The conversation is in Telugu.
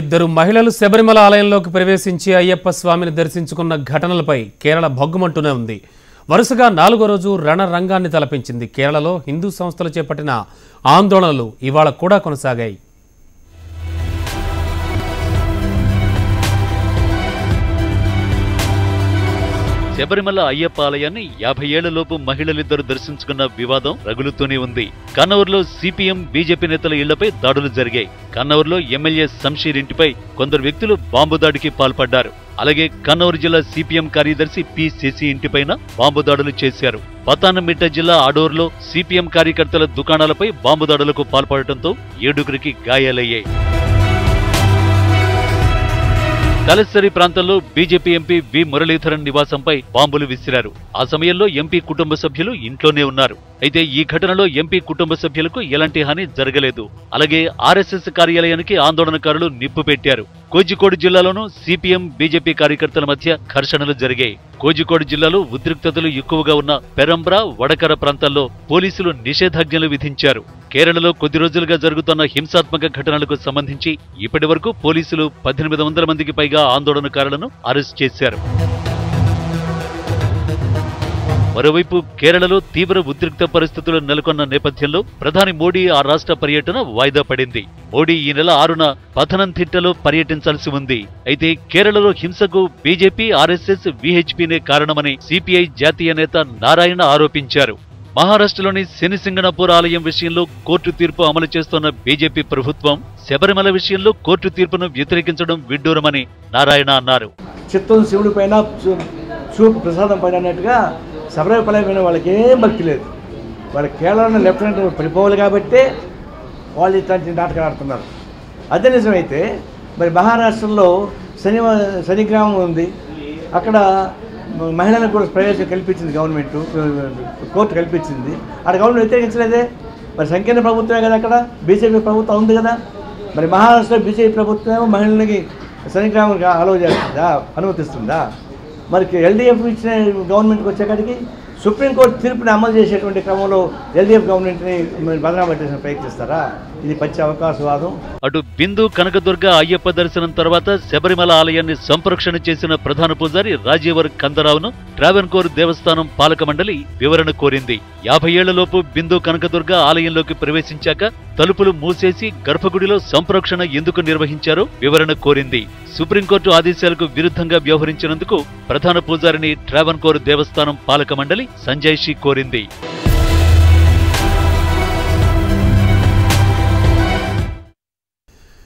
ఇద్దరు మహిళలు శబరిమల ఆలయంలోకి ప్రవేశించి అయ్యప్ప స్వామిని దర్శించుకున్న ఘటనలపై కేరళ భగ్గుమంటూనే ఉంది. వరుసగా నాలుగో రోజు రణరంగాన్ని తలపించింది కేరళలో హిందూ సంస్థలు చేపట్టిన ఆందోళనలు ఇవాళ కూడా కొనసాగాయి. శబరిమల అయ్యప్ప ఆలయాన్ని యాభై ఏళ్ళలోపు మహిళలిద్దరు దర్శించుకున్న వివాదం రగులుతూనే ఉంది. కన్నవూరులో సిపిఎం బీజేపీ నేతల ఇళ్ళపై దాడులు జరిగాయి. కన్నవూరులో ఎమ్మెల్యే శంషీర్ ఇంటిపై కొందరు వ్యక్తులు బాంబు దాడికి పాల్పడ్డారు. అలాగే కన్నూరు జిల్లా సిపిఎం కార్యదర్శి పి శశి ఇంటిపైన బాంబు దాడులు చేశారు. పతానమిట్ట జిల్లా అడోర్లో సిపిఎం కార్యకర్తల దుకాణాలపై బాంబు దాడులకు పాల్పడటంతో ఏడుగురికి గాయాలయ్యాయి. దళసరి ప్రాంతంలో బీజేపీ ఎంపీ వి. మురళీధరన్ నివాసంపై బాంబులు విసిరారు. ఆ సమయంలో ఎంపీ కుటుంబ సభ్యులు ఇంట్లోనే ఉన్నారు. అయితే ఈ ఘటనలో ఎంపీ కుటుంబ సభ్యులకు ఎలాంటి హాని జరగలేదు. అలాగే ఆర్ఎస్ఎస్ కార్యాలయానికి ఆందోళనకారులు నిప్పు పెట్టారు. కోజికోడ్ జిల్లాలోనూ సిపిఎం బీజేపీ కార్యకర్తల మధ్య ఘర్షణలు జరిగాయి. కోజికోడ్ జిల్లాలో ఉద్రిక్తతలు ఎక్కువగా ఉన్న పెరంబ్రా వడకర ప్రాంతాల్లో పోలీసులు నిషేధాజ్ఞలు విధించారు. కేరళలో కొద్ది రోజులుగా జరుగుతున్న హింసాత్మక ఘటనలకు సంబంధించి ఇప్పటి వరకు పోలీసులు పద్దెనిమిది వందల మందికి పైగా ఆందోళనకారులను అరెస్ట్ చేశారు. మరోవైపు కేరళలో తీవ్ర ఉద్రిక్త పరిస్థితులు నెలకొన్న నేపథ్యంలో ప్రధాని మోడీ ఆ రాష్ట్ర పర్యటన వాయిదా పడింది. మోడీ ఈ నెల ఆరున పథనంతిట్టలో పర్యటించాల్సి ఉంది. అయితే కేరళలో హింసకు బీజేపీ ఆర్ఎస్ఎస్ విహెచ్పీనే కారణమని సిపిఐ జాతీయ నేత నారాయణ ఆరోపించారు. మహారాష్ట్రలోని శనిసింగణపూర్ ఆలయం విషయంలో కోర్టు తీర్పు అమలు చేస్తున్న బీజేపీ ప్రభుత్వం శబరిమల విషయంలో కోర్టు తీర్పును వ్యతిరేకించడం విడ్డూరమని నారాయణ అన్నారు. చిత్తం శివుడి పైన చూపు ప్రసాదం పైన అన్నట్టుగా శబరిమలమైన వాళ్ళకి ఏం భక్తి లేదు. వాళ్ళు కేరళ లెఫ్టినెంట్ పడిపోవాలి కాబట్టి వాళ్ళు ఇట్లాంటి నాటకాలు ఆడుతున్నారు. అదే నిజమైతే మరి మహారాష్ట్రలో శని శనిగ్రామం ఉంది. అక్కడ మహిళలకు కూడా ప్రవేశం కల్పించింది గవర్నమెంట్ కోర్టు కల్పించింది. అక్కడ గవర్నమెంట్ వ్యతిరేకించలేదే. మరి సంకీర్ణ ప్రభుత్వమే కదా అక్కడ? బీజేపీ ప్రభుత్వం ఉంది కదా? మరి మహారాష్ట్రలో బీజేపీ ప్రభుత్వం మహిళలకి శనిగ్రామం అలౌ చేస్తుందా? అనుమతిస్తుందా? మరి ఎల్డీఎఫ్ ఇచ్చిన గవర్నమెంట్కి వచ్చేకాడికి సుప్రీంకోర్టు తీర్పుని అమలు చేసేటువంటి క్రమంలో ఎల్డీఎఫ్ గవర్నమెంట్ని బదనాం పట్టేసిన ప్రయత్నిస్తారా ఇది అవకాశవాదం. అటు బిందు కనకదుర్గ అయ్యప్ప దర్శనం తర్వాత శబరిమల ఆలయాన్ని సంప్రోక్షణ చేసిన ప్రధాన పూజారి రాజీవర్ కందరావును ట్రావెన్కోర్ దేవస్థానం పాలక మండలి వివరణ కోరింది. యాభై ఏళ్ళలోపు బిందు కనకదుర్గ ఆలయంలోకి ప్రవేశించాక తలుపులు మూసేసి గర్భగుడిలో సంప్రోక్షణ ఎందుకు నిర్వహించారో వివరణ కోరింది. సుప్రీంకోర్టు ఆదేశాలకు విరుద్ధంగా వ్యవహరించినందుకు ప్రధాన పూజారిని ట్రావెన్కోర్ దేవస్థానం పాలక మండలి సంజయ్ షీ కోరింది.